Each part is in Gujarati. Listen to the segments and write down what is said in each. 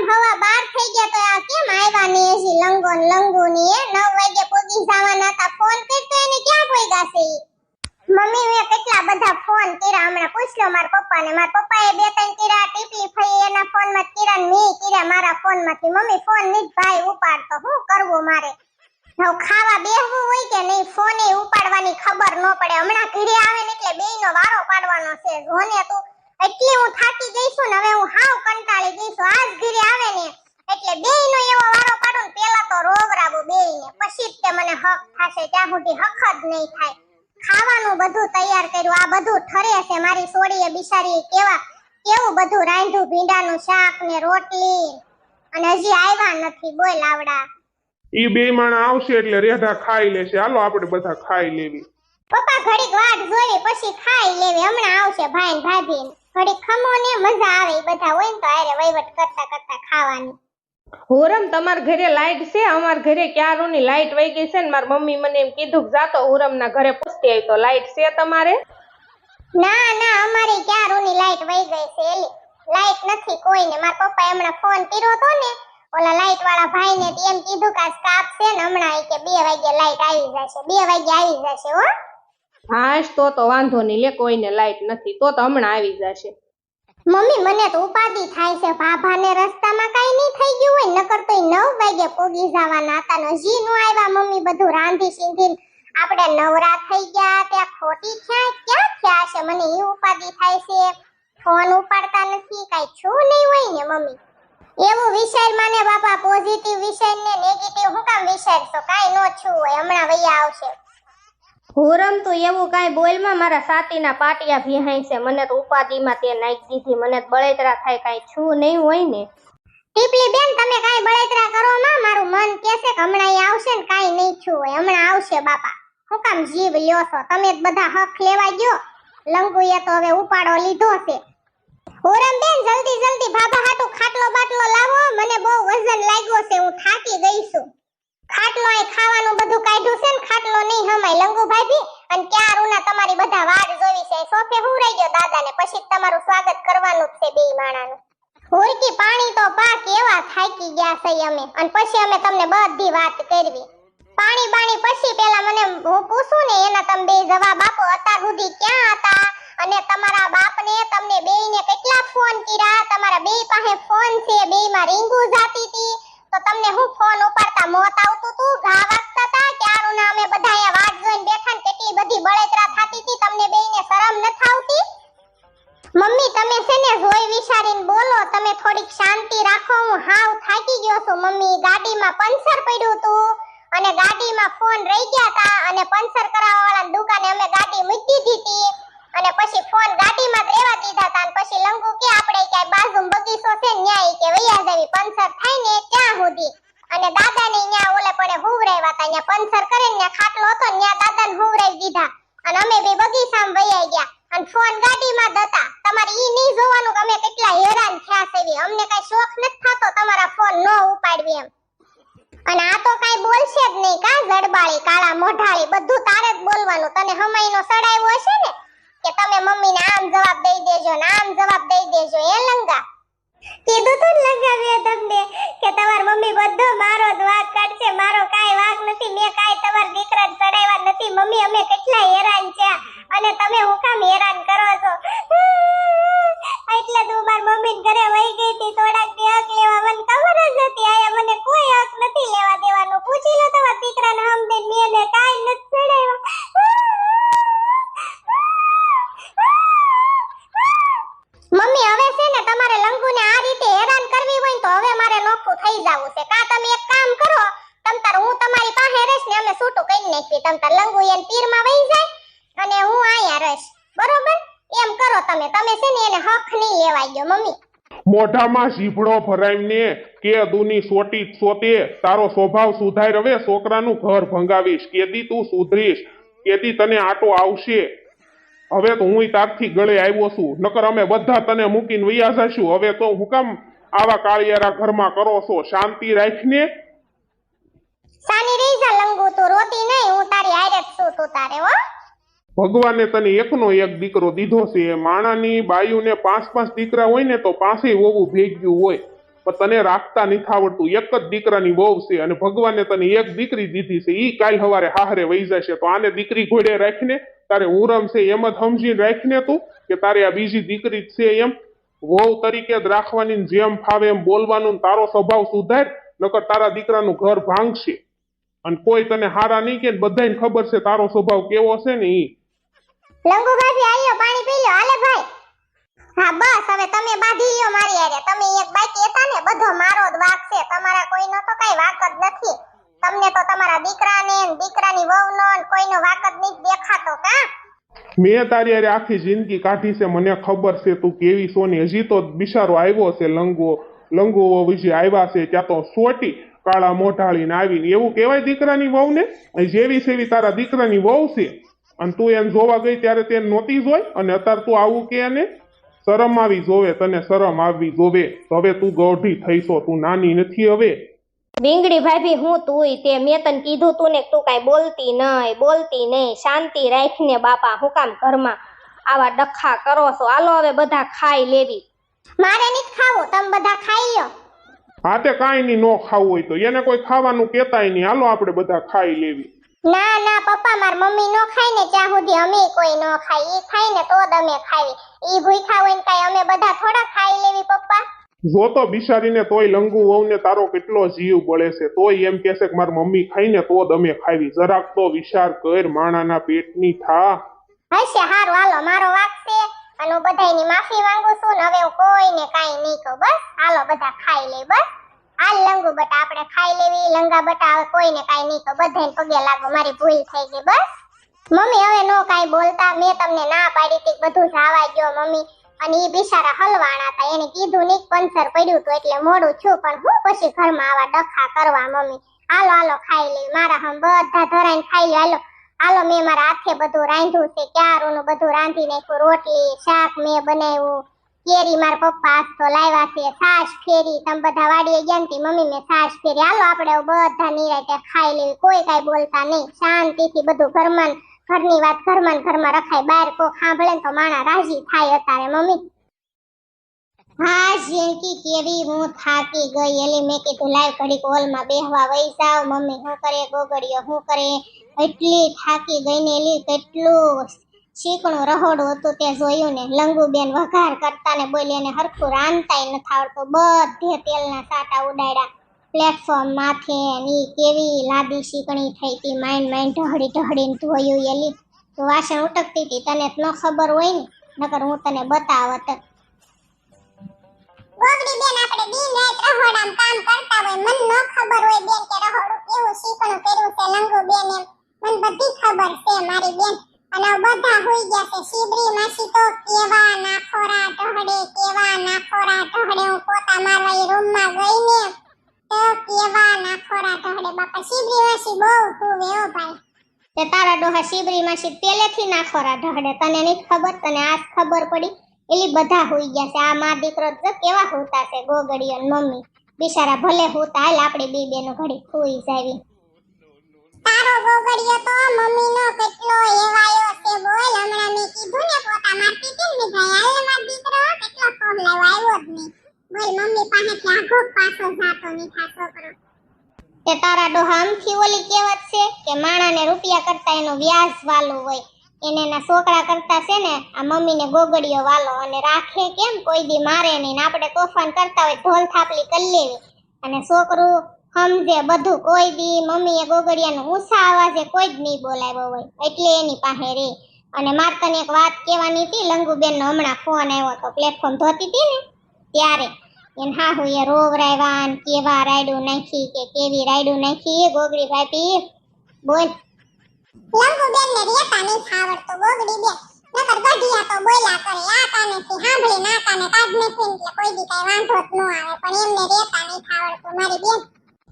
કેમ હવા બાર થઈ ગયા તો આ કેમ આવ્યા ને હજી લંગો ને લંગો ની એ નવ વાગે પોગી જવાના હતા ફોન કરતો એને ક્યાં પોઈગા છે? મમ્મી, મેં કેટલા બધા ફોન કર્યા, હમણાં પૂછ લો મારા પપ્પાને, મારા પપ્પાએ બે ત્રણ કર્યા, ટીપી ફઈ એના ફોનમાં કર્યા ને મેં કર્યા મારા ફોનમાંથી. મમ્મી ફોનની ભાઈ ઉપાડતો, શું કરવું મારે? હવે ખાવા બેહવું હોય કે નહીં ફોને ઉપાડવાની ખબર ન પડે. હમણાં ઘરે આવે ને એટલે બેયનો વારો પાડવાનો છે. જોને તું એટલી હું થાકી ગઈ છું ને હવે હું હાવ કંટાળી ગઈ છું. આજ ઘરે આવે ને એટલે બેયનો એવો વારો પાડું ને પેલા તો રોવરાવું બેયને. પછી જ તે મને હક થાશે ત્યાં સુધી હક જ નહીં થાય. ખાવાનું બધું તૈયાર કર્યું. આ બધું ઠરે છે મારી સોડીએ બિચારી કેવા કેવું બધું રાંધ્યું ભીંડાનું શાક ને રોટલી. અને હજી આવ્યા નથી બોલ આવડા. ઈ બે માણા આવશે એટલે રેઢા ખાઈ લેશે. હાલો આપણે બધા ખાઈ લેવી. પપ્પા ઘડીક વાટ જોઈ પછી ખાઈ લેવી. હમણાં આવશે ભાઈ ભાભી ઘડીક ખમો ને મજા આવે બધા હોય ને તો આરે વહીવટ કરતા કરતા ખાવાની. હોરમ તમાર ઘરે લાઈટ છે અમાર ઘરે ક્યારોની લાઈટ વહી ગઈ છે ને મારી મમ્મી મને એમ કીધું કે જાતો હુરમના ઘરે પૂછતી આવી તો લાઈટ છે તમારે? ના ના અમારે ક્યાં રૂની લાઈટ વહી ગઈ છે એલી. લાઈટ નથી કોઈને. મારા પપ્પા હમણાં ફોન કર્યો તો ને ઓલા લાઈટ વાળા ભાઈને ને એમ કીધું કે આ સ્ટાફ છે ને હમણાં કે બે વાગે લાઈટ આવી જશે બે વાગે આવી જશે હો. હાશ તો તો વાંધો નહીં લે, કોઈને લાઈટ નથી, તો તો હમણાં આવી જશે. મમ્મી, મને તો ઉપાધિ થાય છે. ભાભાને રસ્તામાં કાઈ નહીં થઈ ગયું હોય, નકર તો 9 વાગે પોગી જવાના હતા. ને જી નું આવ્યા મમ્મી, બધું રાંધી સીંધીને. આપણે નવરા થઈ ગયા, ત્યાં ખોટી થયા ક્યાં થયા છે? મને એ ઉપાધિ થાય છે. ફોન ઉપાડતા નથી, કાઈ છું નહીં હોય ને, મમ્મી? એવું વિચાર માને બાપા પોઝિટિવ વિચાર ને નેગેટિવ હું કામ વિચારશો? કાઈ નો છું હોય, હમણાં વૈયા આવશે. હુરમ તું એવું કાંઈ બોલમાં મારા સાતીના પાટિયા ભીહાય છે. મને તો ઉપાધિમાં તે નાખી દીધી. મને બળેતરા થાય કાંઈ છું નહીં હોય ને. ટીપલી બેન, તમે કાંઈ બળેતરા કરો માં મારું મન કહેશે કે હમણાં એ આવશે ને કાંઈ નહીં છું હોય. હમણાં આવશે બાપા. હું કામ જીવ લ્યો છો? તમે જ બધા હક લેવા ગયો. લંગુએ તો હવે ઉપાડો લીધો છે. હુરમ બેન, જલ્દી જલ્દી બાબા હાટુ ખાટલો બાટલો લાવો. મને બહુ વજન લાગ્યો છે. હું થાકી ગઈ છું. ખાટલો એ ખાવાનું બધું કાઢ્યું છે ને, ખાટલો નહીં હમાય, લંગુ ભાભી અને ક્યાં રૂના તમારી બધા વાડ જોવી છે. સોફે હું રહી ગયો દાદાને, પછી તમારું સ્વાગત કરવાનું છે બે માણાનું. હોરકી પાણી તો પા કેવા થાકી ગયા છે અમે. અને પછી અમે તમને બધી વાત કરવી. પાણી બાણી પછી પેલા મને હું પૂછું ને, એના તમે બે જવાબ આપો. અત્યાર સુધી ક્યાં હતા? અને તમારા બાપને તમને બેયને કેટલા ફોન કર્યા? તમારા બેય પાસે ફોન છે, બેયમાં રીંગુ જાતી હતી. તો તમને હું ફોન ઉપાડતા મોત આવતું તું? ઘા વાગતા હતા ક્યારું ના અમે બધા અહીંયા વાટ જોઈને બેઠા ને કેટલી બધી બળેતરા થાતી હતી, તમને બેયને શરમ ન થાવતી મમ્મી, તમે છે ને જોઈ વિચારીને બોલો, તમે થોડીક શાંતિ રાખો, હું હાવ થાકી ગયો છું. મમ્મી, ગાડીમાં પંચર પડ્યું હતું અને ગાડીમાં ફોન રહી ગયા હતા અને પંચર કરાવવા વાળા દુકાને અમે ગાડી મૂકી દીધી. અને પછી ફોન ગાડીમાં જ રહેવા દીધા હતા અને પછી લંગુ કે આપણે ક્યાંય બાજુ બગીચો છે ન્યાય કે વૈયા જવી પંચર થાય ને ત્યાં સુધી. અને દાદાને ન્યા ઓલે પડે હુવરાવ્યા હતા ન્યા પંચર કરે ને ન્યા ખાટલો હતો ને ન્યા દાદાને હુવરાવી દીધા. અને અમે બે બગીચામાં વૈયા ગયા. અને ફોન ગાડીમાં જ હતા. તમારે ઈ નહીં જોવાનું કે અમે કેટલા હેરાન થયા છે અમને કઈ શોખ નથી થતો તમારા ફોન ન ઉપાડવી એમ. અને આ તો કાઈ બોલશે જ નહીં. કા જડબાળી કાળા મોઢાળી, બધું તારે જ બોલવાનું. તને હમાઈનો સડાવ્યો હશે ને? કે તમે મમ્મીને આમ જવાબ દઈ દેજો ને આમ જવાબ દઈ દેજો એ લંગા? કીધું તું ને તમને કે તમાર મમ્મી બધો મારો જ વાત કાઢશે, મારો કાઈ વાંક નથી, મેં કાઈ તમાર દીકરાને ચડાવ્યા નથી. મમ્મી, અમે કેટલા હેરાન છે અને તમે હું કામ હેરાન કરો છો એટલે તું માર મમ્મી ઘરે વહી ગઈ હતી થોડાક દી હક લેવા મને ખબર જ નથી આયા મને કોઈ હક નથી લેવા દેવાનું પૂછી લો તમાર દીકરાને હમદે મેં ને કાઈ નથી ચડાવ્યા મમ્મી હવે છે ને તમારે લંગુને આ રીતે હેરાન કરવી હોય ને તો હવે મારે નોખું થઈ જાવું છે કા તમે એક કામ કરો તમ તાર હું તમારી પાસે રહીશ ને અમે છૂટું કરી નાખી લંગુ એને પીરમાં વહી જાય અને હું અહીંયા રહીશ. બરોબર? એમ કરો તમે. તમે છે ને એને હક નહીં લેવાય ગયો, મમ્મી. મોઢામાં ઝીપડો ભરાઈને કે દુની સોટી સોતે તારો સ્વભાવ સુધાર. હવે છોકરાનું ઘર ભંગાવીશ. કેદી તું સુધરીશ. કેદી તને આટો આવશે. હવે તો હું તારથી ગળે આવ્યો છું. નકર અમે બધા તને મૂકીને વૈયા જશું. હવે તો હું કામ આવા કાળિયારા ઘરમાં કરો છો. શાંતિ રાખીને સાની રહી જા લંગુ તું, રોતી નહીં હું તારી હારે છું તું તારે, હો. ભગવાને તને એકનો એક દીકરો દીધો છે, માણાની બાયુને પાંચ પાંચ દીકરા હોય ને તો પાસે હોવું ભેગ્યું હોય. પણ તને રાખતા નથી આવડતું, એક જ દીકરાની વહુ છે અને ભગવાને તને એક દીકરી દીધી છે, ઈ કાલ હવારે હાહરે વહી જશે. તો આને દીકરી ઘોડે રાખીને તારે ઉરમ છે એમ જ સમજીને રાખીને તું કે તારે આ બીજી દીકરી છે એમ. વહુ તરીકે જ રાખવાની જેમ ફાવે એમ બોલવાનું તારો સ્વભાવ સુધાર, નકર તારા દીકરાનું ઘર ભાંગશે. અને કોઈ તને હારા નહીં કે બધાને ખબર છે તારો સ્વભાવ કેવો છે ને ઈ. લંગુ ભાભી આલ્યો પાણી પી લો હાલે ભાઈ. હા બસ હવે તમે બાધી લ્યો મારી હારે. તમે એક બાકી હતા ને બધો મારો જ વાક છે. તમારા કોઈનો તો કઈ વાક જ નથી. તમને તો તમારા દીકરાને ને દીકરાની વહુનો ને કોઈનો વાક જ નહીં દેખાતો કા? મેં તારી અરે આખી જિંદગી કાઢી છે. મને ખબર છે તું કેવી સોની. હજી તો બિચારો આવ્યો છે લંગો લંગો વિશે આવ્યા છે. ત્યાં તો સોટી કાળા મોઢાળીને આવીને. એવું કહેવાય દીકરાની વહુને? અહીં જેવી સેવી તારા દીકરાની વહુ છે. અને તું એને જોવા ગઈ ત્યારે તે નહોતી જોઈ? અને અત્યારે તું આવું કે એને? શરમ આવી જોવે તને શરમ આવવી જોવે. હવે તું ગોઢી થઈશો તું નાની નથી હવે. બીંગડી ભાભી હું તુંય તે મેં તને કીધું તું ને તું કાંઈ બોલતી નહીં બોલતી નહીં શાંતિ રાખીને બાપા હું કામ ઘરમાં આવા ડખા કરો છો? હાલો હવે બધા ખાઈ લેવી. મારે નહીં ખાવું તમે બધા ખાઈ લ્યો. હા તે કાંઈ નહીં ન ખાવું હોય તો. એને કોઈ ખાવાનું કહેતાય નહીં હાલો આપણે બધા ખાઈ લેવી. ના ના પપ્પા માર મમ્મી નો ખાય ને ત્યાં સુધી અમે કોઈ નો ખાય ઈ ખાય ને તો જ અમે ખાવી ઈ ભૂખ્યા હોય ને કાંઈ અમે બધા થોડા ખાઈ લેવી પપ્પા. જો તો બિચારીને તોય લંગુ વહુને તારો કેટલો જીવ બળે છે તોય એમ કહેશે કે મારી મમ્મી ખાઈ ને તો જ અમે ખાવી. જરાક તો વિચાર કર માણાના પેટની થા. હશે હારું હાલો મારો વાક છે. અને હું બધાની માફી માંગુ છું ને હવે હું કોઈને કાંઈ નહીં કહું. બસ, હાલો બધા ખાઈ લે, બસ. હાલ લંગુ બટા આપણે ખાઈ લેવી, લંગા બટા હવે કોઈને કાંઈ નહીં કહું. બધાને પગે લાગો, મારી ભૂલ થઈ ગઈ, બસ. મમ્મી હવે નો કાંઈ બોલતા, મેં તમને ના પાડી હતી, બધું જાવા ગયો મમ્મી. અને એ બિચારા હલવાણા હતા, એને કીધું નહીં પંચર પડ્યું હતું એટલે મોડું છું પણ હું પછી ઘરમાં આવા ડખા કરવા મમ્મી. હાલો હાલો, ખાઈ લે, મારા હમ બધા ધરાઈને ખાઈ લે, હાલો. હાલો મેં મારા હાથે બધું રાંધ્યું છે, ક્યારોનું બધું રાંધી નાખ્યું, રોટલી, શાક મેં બનાવ્યું, કેરી મારા પપ્પા આજ તો લાવ્યા છે, છાશ ફેરી, તમે બધા વાડીએ ગયા ને મમ્મી મેં છાશ ફેરી. હાલો આપણે બધા નિરાતે ખાઈ લેવી કોઈ કાંઈ બોલતા નહીં, શાંતિથી બધું ઘરમાં ઘરની વાત ઘરમાં ઘરમાં રખાય, બહાર કોક સાંભળે તો માણા રાજી થાય અત્યારે, મમ્મી. હા જિંદગી કેવી હું થાકી ગઈ. એલી મેં કીધું, લાવ ઘડીક હોલમાં બેહવા વહી જાવ મમ્મી શું કરે? ગોગડીઓ શું કરે? એટલી થાકી ગઈ ને એલી કેટલું શીકણું રહોડું હતું તે જોયું ને. લંગુબેન વઘાર કરતા ને બોલી અને હરખું રાંધતાય નથી આવડતું. બધે તેલના સાટા ઉડાડ્યા. પ્લેટફોર્મ માથે ની કેવી લાદી શીકણી થઈ હતી માઇન્ડ માઇન્ડ ઢહડી ઢહડીને ધોયું. એલી વાસણ ઉટકતી હતી તને ન ખબર હોય ને? નકર હું તને બતાવત ગોગડી બેન આપણે દિન રાત રહોડામાં કામ કરતા હોય. મન ન ખબર હોય બેન કે રહોડું કેવું શીકણું કર્યું છે લંગુ બેન એમ. મન બધી ખબર છે મારી બેન. અને બધા હોઈ ગયા છે. શિબરી માસી તો કેવા નાખોરા ઢહડે, કેવા નાખોરા ઢહડે. હું પોતા મારવા એ રૂમમાં ગઈ ને તો કેવા નાખોરા ઢહડે. બાપા, શિબરી માસી બહુ હુવે ઓ ભાઈ. તે તારા ડોહા શિબરી માસી પેલેથી નાખોરા ઢહડે. તને નહીં ખબર, તને આજ ખબર પડી. એલી બધા હોઈ ગયા છે. આ મા દીકરો તો કેવા હોતા છે ગોગડીઓ ને મમ્મી. બિચારા ભલે હોતા હાલ આપણે બે બેનો ઘડી ખોઈ જાવી. તારો ગોગડીયો તો મમ્મી નો કેટલો એવાયો છે બોલ. હમણાં મેં કીધું ને પોતા મારતી હતી ને ભાઈ હાલ માર દીકરો કેટલો ફોહલાવ આવ્યો જ નહીં. બોલ મમ્મી પાસેથી આઘો પાછો જાતો નહીં થા છોકરો. તે તારા ડોહા આમથી ઓલી કહેવત છે કે માણાને રૂપિયા કરતા એનો વ્યાજ વાલો હોય. એને એના છોકરા કરતા છે ને, આ મમ્મીને ગોગડીઓ વાલો અને રાખે કેમ? કોઈ દી મારે નહીં આપણે તોફાન કરતા હોય ઢોલ થાપલી કરી લેવી. અને છોકરું સમજે બધું, કોઈ દી મમ્મીએ ગોગડિયાનું ઊંચા અવાજે કોઈ જ નહીં બોલાવ્યો હોય. એટલે એની પાસે રે. અને માર તને એક વાત કહેવાની હતી, લંગુબેનનો હમણાં ફોન આવ્યો તો પ્લેટફોર્મ ધોતી હતી ને, ત્યારે. એને હા હું એ રોગ રાયવા કેવા રાયડું નાખી કે કેવી રાયડું નાખી ગોગડી ભાભી, બોલ. ગોગડી બેન ના દી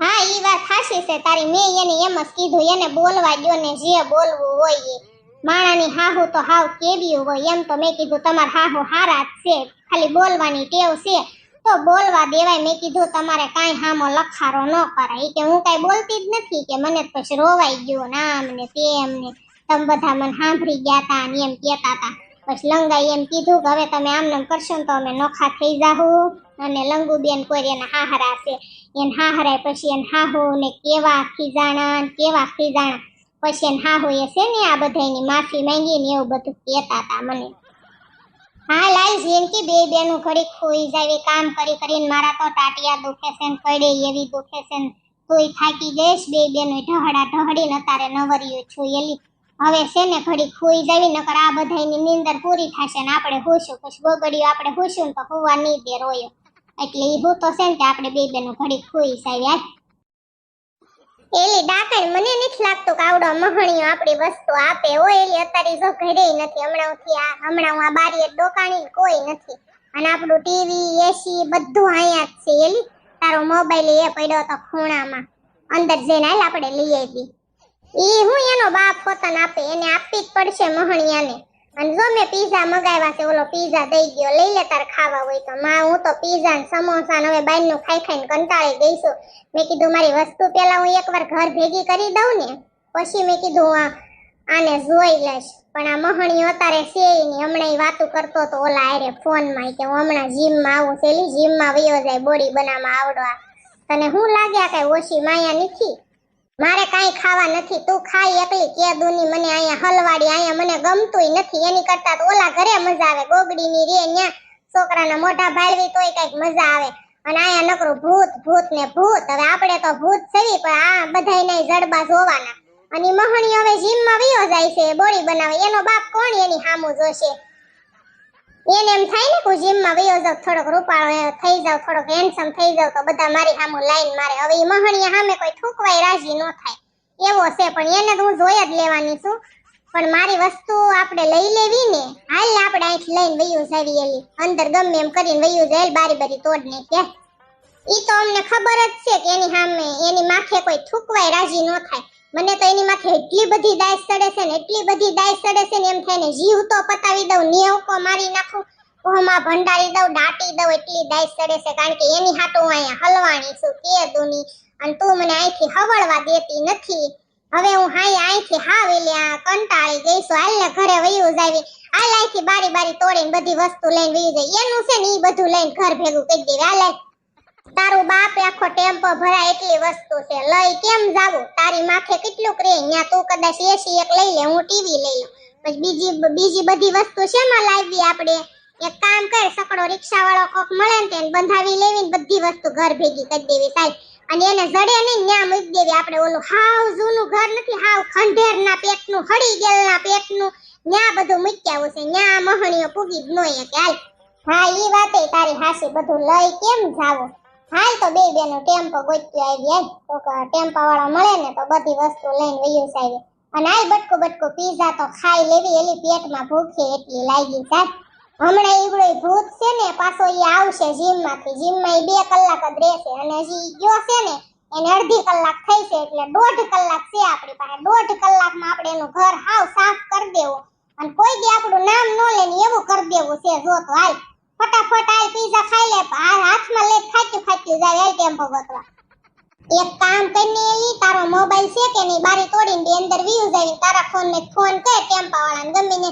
હા, ઈ વાત ખાસી છે. તારી મેં એને એમ જ કીધું, એને બોલવા દ્યો ને જે બોલવું હોય એ. માણાની હાહુ તો હાવ કેવી હોય, એમ તો મેં કીધું, તમાર હાહુ હારા છે, ખાલી બોલવાની ટેવ છે. તો બોલવા દેવાય. મેં કીધું, તમારે કાંઈ હામો લખારો ન કરાય. ઈ કે, હું કાંઈ બોલતી જ નથી. કે, મને પછી રોવાઈ ગયું ને આમ ને તેમ ને. તમે બધા મને સાંભળી ગયા તા ને એમ કહેતા હતા પછી લંગાઈ એમ કીધું કે, હવે તમે આમ નામ કરશો ને તો અમે નોખા થઈ જાહું અને લંગુબેન કોઈ એના હાહરા છે. એને હાહરાય પછી એને હાહુ ને કેવા ખીજાણા ને કેવા ખીજાણા. પછી એને હાહુ એ છે ને આ બધાની માફી માંગી ને એવું બધું કહેતા હતા મને. હા, લાલ જિંદગી બે બેનું ઘડી ખોઈ જાય કામ કરી કરીને મારા તો ટાટિયા દુખે છે ને કડે એવી દુખે છે ને તોય થાકી ગઈશ બે બેનું ઢહડા ઢહડીને તારે નવરિયું છું એલી. હવે છે ને ઘડી ખોઈ જાવી, નકર આ બધાની નીંદર પૂરી થશે ને આપણે હોશું. પછી બગડ્યું આપણે હોશું ને તો હોવા નહીં દે રોયો. એટલે એ હું તો છે ને કે આપણે બે બેનું ઘડી ખોઈ જાવી એલી ડાકણ, મને નથી લાગતું કે આવડો મહણિયો આપણી વસ્તુ આપે. ઓ એલી, અત્યારે જો ઘરે નથી હમણાંથી આ હમણાં હું આ બારીએ ડોકાણી કોઈ નથી. અને આપણું ટીવી એસી બધું અહીંયા જ છે એલી. તારો મોબાઈલ એ પડ્યો તો ખૂણામાં. અંદર જઈને હાલ આપણે લઈ આવી એ હું એનો બાપ પોતાને આપે, એને આપવી જ પડશે મહણિયાને. અને જો મેં પીઝા મગાવ્યા છે, ઓલો પીઝા દઈ ગયો, લઈ લે તાર ખાવા હોય તો. માં, હું તો પીઝા ને સમોસા ને હવે બાઈનું ખાઈ ખાઈને કંટાળી ગઈ છું. મેં કીધું મારી વસ્તુ પેલા હું એકવાર ઘર ભેગી કરી દઉં ને, પછી મેં કીધું આ, આને જોઈ લઈશ. પણ આ મહણીઓ અત્યારે છે નહીં. હમણાં એ વાતું કરતો તો ઓલા આરે ફોનમાં કે હું હમણાં જીમમાં આવું છેલી જીમમાં વયો જાય બોડી બનાવવા આવડવા. તને હું લાગ્યા કઈ ઓછી માયા નથી? મારે કાંઈ ખાવા નથી, તું ખાઈ એકલી, કે દુની મને અહીંયા હલવાડી, અહીંયા મને ગમતુંય નથી. એની કરતા તો ઓલા ઘરે મજા આવે, ગોગડીની રે ન્યા, છોકરાના મોઢા ભાળવી તોય કંઈક મજા આવે. અને અહીંયા નકરું ભૂત ભૂત ને ભૂત. હવે આપણે તો ભૂત છવી, પણ આ બધાય જડબા જોવાના. અને મહણી હવે જીમમાં વયો જાય છે બોડી બનાવે. એનો બાપ કોણ, એની હામું જોશે? એને એમ થાય ને હું જીમમાં વયો જાઉં, થોડોક રૂપાળો થઈ જાવ થોડોક હેન્ડસમ થઈ જાવ તો બધા મારી સામે લાઈન મારે. હવે એ મહણીયા સામે કોઈ થૂકવાય, રાજી ન થાય. એવો છે, પણ એને તો હું જોઈ જ લેવાની છું. પણ મારી વસ્તુ આપણે લઈ લેવી ને, હાલ આપણે અહીંથી લઈને વયું જાવી એલી. અંદર ગમે એમ કરીને વયું જાય બારી બારી તોડ ને કે ઈ તો અમને ખબર જ છે કે એની સામે એની માથે કોઈ થૂકવાય, રાજી ન થાય. મને તો એની માથે એટલી બધી દાય ચડે છે ને, એટલી બધી દાય ચડે છે ને એમ થાય ને, જીવ તો પતાવી દઉં, નેવકો મારી નાખું ઓહમાં ભંડારી દઉં, દાટી દઉં, એટલી દાય ચડે છે, કારણ કે એની હાટો હું અહીંયા હલવાણી છું, કે દુની, અને તું મને અહીંથી હવળવા દેતી નથી. હવે હું હાઈ અહીંથી હા વેલ્યા કંટાળી ગઈ છું હાલ ને ઘરે વયું જાવી હાલ અહીંથી બારી બારી તોડીને બધી વસ્તુ લઈને વયું જાય. એનું છે ને એ બધું લઈને ઘર ભેગું કરી દેવી. હાલ. તારું બાપ આખો ટેમ્પો ભરાય એટલી વસ્તુ છે. લઈ કેમ જાવું? તારી માથે કેટલું રે. ન્યા તું કદાચ એસી એક લઈ લે, હું ટીવી લઈ લઉં. પછી બીજી બીજી બધી વસ્તુ શેમાં લાવી આપણે? એક કામ કર સકડો રિક્ષા કોક મળે ને તેને બંધાવી લેવી ને બધી વસ્તુ ઘર ભેગી કરી દેવી સાહેબ. અને એને જડે નહીં, ન્યા મૂકી દેવી. આપણે ઓલું હાવ જૂનું ઘર નથી, હાવ ખંડેરના પેટનું હળી પેટ પેટનું. ન્યા બધું મૂક્યા હોય છે. ન્યા મહણીઓ પૂગી જ નોય કે હાલ. હા, ઈ વાતે તારી હાસી બધું લઈ કેમ જાવું? હાલ તો બે બેનો ટેમ્પો ગોત્યો આવી તો ટેમ્પા વાળા મળે ને તો બધી વસ્તુ લઈને વયું સાહેબ અને હાલ બટકો બટકો પીઝા તો ખાઈ લેવી, એલી પેટમાં ભૂખી એટલી લાગી સાહેબ હમણાં ઈવડો ભૂત છે ને, પાછો એ આવશે જીમમાંથી. જીમમાં ઈ બે કલાક જ રહેશે અને હજી ગયો છે ને, એને અડધી કલાક થઈ છે એટલે દોઢ કલાક છે આપણી પાસે. દોઢ કલાકમાં આપણે એનું ઘર હાવ સાફ કરી દેવું. અને કોઈ દી આપણું નામ ન લે ને એવું કરી દેવું છે. જો તો હાલ ફટાફટ હાલ પીઝા ખાઈ લે. હાથમાં લે ખાચ્યું ખાચ્યું જાય એ ટેમ્પો ગોતવા એક કામ કરીને એલી તારો મોબાઈલ છે કે નહીં, બારી તોડીને બે અંદર વ્યૂ જાય તારા ફોન ને ફોન કર ટેમ્પા વાળાને, ગમે ને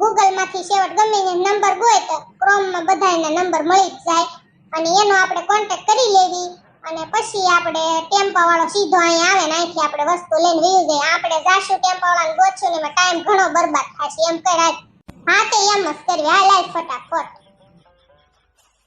ગૂગલમાંથી શેવટ ગમે ને નંબર ગોય તો ક્રોમમાં બધાયના નંબર મળી જ જાય. અને એનો આપણે કોન્ટેક્ટ કરી લેવી. અને પછી આપણે ટેમ્પા વાળો સીધો અહીંયા આવે ને અહીંથી આપણે વસ્તુ લઈને વ્યૂ જાય આપણે જાશું ટેમ્પા વાળાને ગોતશું ને એમાં ટાઈમ ઘણો બરબાદ થશે. એમ કરાય હા તે એમ જ કરવી હાલ, ફટાફટ.